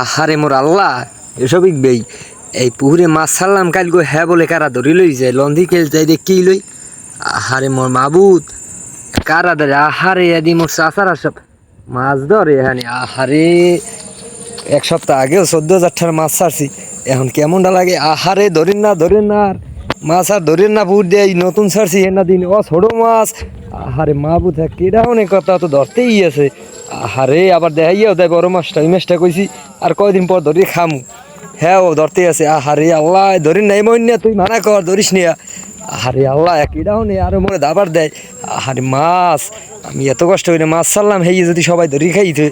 আহারে মোর আল্লাহ, এসব ইকবেই। এই পুকুরে মাছ ছাড়লাম কাল গো হ্যাঁ বলে কারা ধরি লই যায় লন্ধি খেল যাই রে কি লই? আহারে মোর মাবুত কারা ধরে? আহারে এদি মোর চাচারা সব মাছ ধরে এখানে, আহারে। এক সপ্তাহ আগেও চোদ্দ হাজার টাকার মাছ ছাড়ছি, এখন কেমনটা লাগে? আহারে ধরেন না ধরেন না। আর মাছ আর ধরেন না পুকুর দিয়ে নতুন ছাড়ছি, এনা দিন ও ছোট মাছ। আহারে, মা বুঝা কেডা অনেক কথা তো ধরতেই আছে। আহারে, আবার দেখাইয়াও দেয়, বড় মাছটা ওই মাছটা কইছি, আর কয়দিন পর ধরে খামু। হ্যাঁ ও ধরতেই আছে, আহারে আল্লাহ ধরিন নাই মন না, তুই মানা কর, ধরিস নিয়া আহারে আল্লাহ কেডাও নেই আরও মনে দাবার দেয়। আহারে মাছ, আমি এত কষ্ট করে মাছ ছাড়লাম, হেই যদি সবাই ধরি খাইতে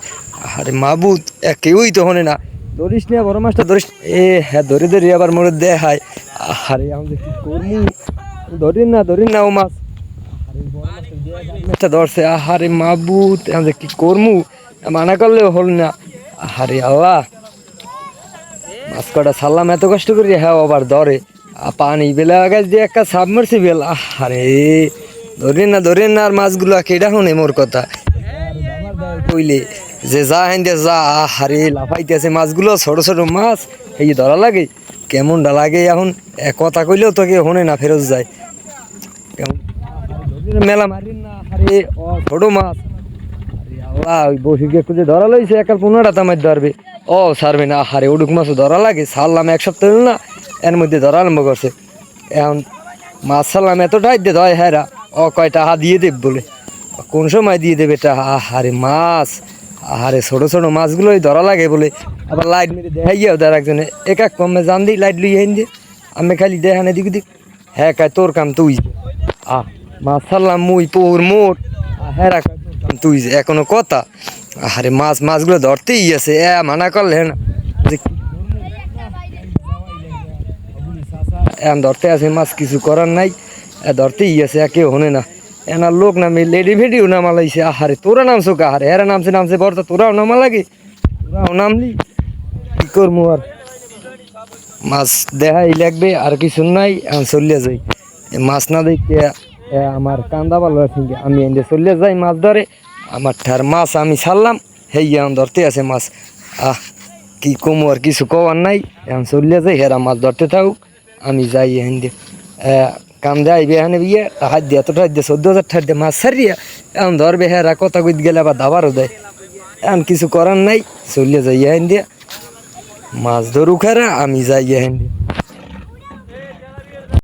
আরে মাবুত কেউই তো হনে না। ধরিস না, বড় মাছটা ধরিস, এ হ্যাঁ ধরে ধরে আবার মনে দেখায়। আরে আমাদের কি করমু? ধরিন না ধরিন না, ও মাছ। আহারে ধরছে আহারে কি করমু? মানা হল না। আহারে আল্লাহ। মাছ কটা ছাড়লাম এত কষ্ট করি হ্যাঁ আবার ধরে। পানি বেলা দিয়ে একটা আরে ধরেন না ধরেন না, আর মাছগুলো কেডা শুনে মোর কথা? কইলে, যে যা হেন যা, আহারে, লাফাইতেছে মাছগুলো, ছোট ছোট মাছ। এই ধরা লাগে, কেমনটা লাগে এখন? কথা কইলেও তোকে হনে না ফেরত যায়। মেলা না আরে মাছ ধরা একাল ধরবে। ও না মাছও ধরা লাগে, ছাড়লাম এক সপ্তাহ না, এর মধ্যে ধরা আরম্ভ করছে। এখন মাছ ছাড়লাম এতটাই দিয়ে ধয় হ্যাঁ কয় দিয়ে বলে। কোন সময় দিয়ে দেবে আহারে মাছ, আহারে ছোট ছোট মাছগুলোই ধরা লাগে বলে। আবার লাইট মেরে দেখাই গিয়েও তার একজনে এক এক কমে জান দিই লাইট লুই হেন দিয়ে আমি খালি দেখানে দিক দিক হ্যাঁ কায়, তোর কাম তুই আহ মাছ ছাড়লাম মুই পৌর মোট হ্যাঁ তুই যে এখনও কথা? আরে মাছ মাছগুলো ধরতেই আছে। এ, মানা করলে না। যে ধরতে আছে, মাছ কিছু করার নাই। এ, ধরতেই আছে একে হনে না। এনার লোক নামে লেডি ভেডিও নামা লাইছে আহারে, তোরা নামছো কাহারে এরা নামছে নামছে বর্তা তোরাও নামা লাগে। তোরাও নামলি। কি করব আর? মাছ দেখাই লাগবে, আর কিছু নাই। চলিয়া যাই। মাছ না দেখতে আমার কান্দা ভালো আছে আমি এনে চলিয়া যাই মাছ ধরে। আমার ঠার মাছ আমি ছাড়লাম। হেই ধরতে আছে মাছ। আহ, কি কমু আর কিছু কওয়ার নাই। এখন চলিয়া যাই, হেরা মাছ ধরতে থাকুক। আমি যাই এখান দিয়ে। কাম দেয় আইবে এখানে বিয়ে হাত দিয়ে এতটা হাত দিয়ে চোদ্দ হাজার ঠার দিয়ে মাছ ছাড়িয়া এখন ধরবে, হেরা কথা কইত গেলে আবার দাবারও দেয়। এখন কিছু করার নাই চলিয়া যাই এখান দিয়ে। মাছ ধরুক হেরা, আমি যাই এখান দিয়ে।